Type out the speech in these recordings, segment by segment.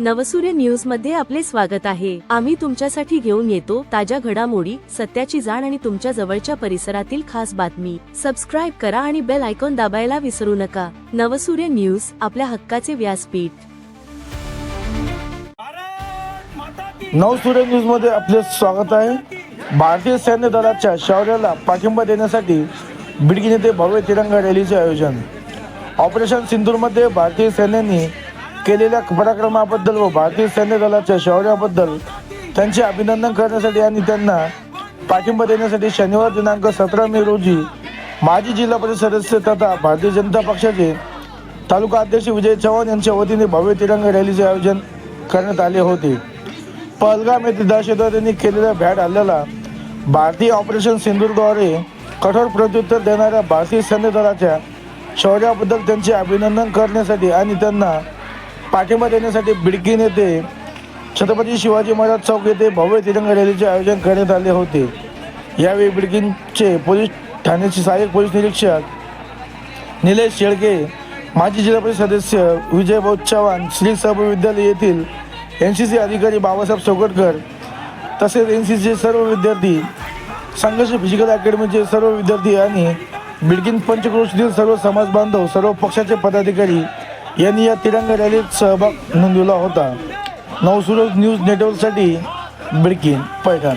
नवसूर्य न्यूजमध्ये आपले स्वागत आहे. आम्ही तुमच्यासाठी घेऊन येतो ताज्या घडामोडी सत्याची जाण आणि तुमच्या जवळच्या परिसरातील खास बातमी. सबस्क्राईब करा आणि बेल आयकॉन दाबायला विसरू नका. नवसूर्य न्यूज आपल्या हक्काचे व्यासपीठ. नवसूर्य न्यूजमध्ये आपले स्वागत आहे. भारतीय सैन्य दलाच्या शौर्याला पाठिंबा देण्यासाठी बिडकीन नेते भव्य तिरंगा रॅलीचे आयोजन. ऑपरेशन सिंधूरमध्ये भारतीय सैन्याने केलेल्या पराक्रमाबद्दल व भारतीय सैन्य दलाच्या शौर्याबद्दल त्यांचे अभिनंदन करण्यासाठी आणि त्यांना पाठिंबा देण्यासाठी शनिवार दिनांक सतरा मे रोजी माजी जिल्हा परिषद सदस्य तथा भारतीय जनता पक्षाचे तालुका अध्यक्ष विजय चव्हाण यांच्या वतीने भव्य तिरंगा रॅलीचे आयोजन करण्यात आले होते. पहलगाम येथे दहशतवाद्यांनी केलेल्या भ्याड हल्ल्याला भारतीय ऑपरेशन सिंदूरद्वारे कठोर प्रत्युत्तर देणाऱ्या भारतीय सैन्य दलाच्या शौर्याबद्दल त्यांचे अभिनंदन करण्यासाठी आणि त्यांना पाठिंबा देण्यासाठी बिडकीन येथे छत्रपती शिवाजी महाराज चौक येथे भव्य तिरंगा रॅलीचे आयोजन करण्यात आले होते. यावेळी बिडकीनचे पोलीस ठाण्याचे सहाय्यक पोलीस निरीक्षक निलेश शेळके माजी जिल्हा परिषद सदस्य विजय भाऊ चव्हाण श्री सब विद्यालय येथील एन सी सी अधिकारी बाबासाहेब चौकटकर तसेच एन सी सीचे सर्व विद्यार्थी संघर्ष फिजिकल अकॅडमीचे सर्व विद्यार्थी आणि बिडकिन पंचक्रोशीतील सर्व समाज बांधव सर्व पक्षाचे पदाधिकारी यांनी या तिरंगा रॅलीत सहभाग नोंदवला होता. नवसुरज न्यूज नेटवर्कसाठी Bidkin Paithan.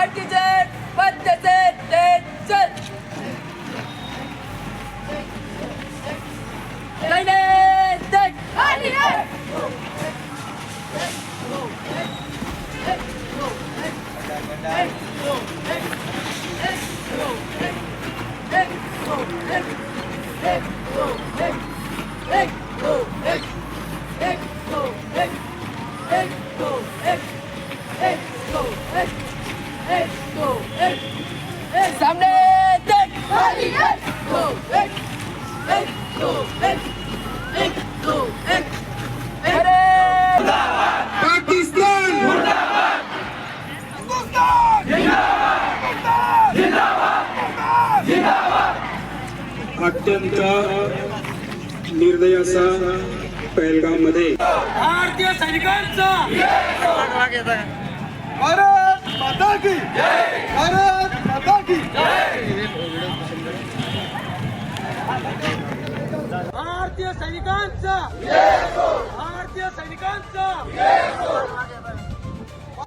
Herkese patates etsin. Dayanadık. Hadi gel. Hey! अत्यंत निर्दय असा पहलगाममध्ये भारतीय सैनिकांचा! भारत माता की भारत माता की भारतीय सैनिकांचा! भारतीय सैनिकांचा!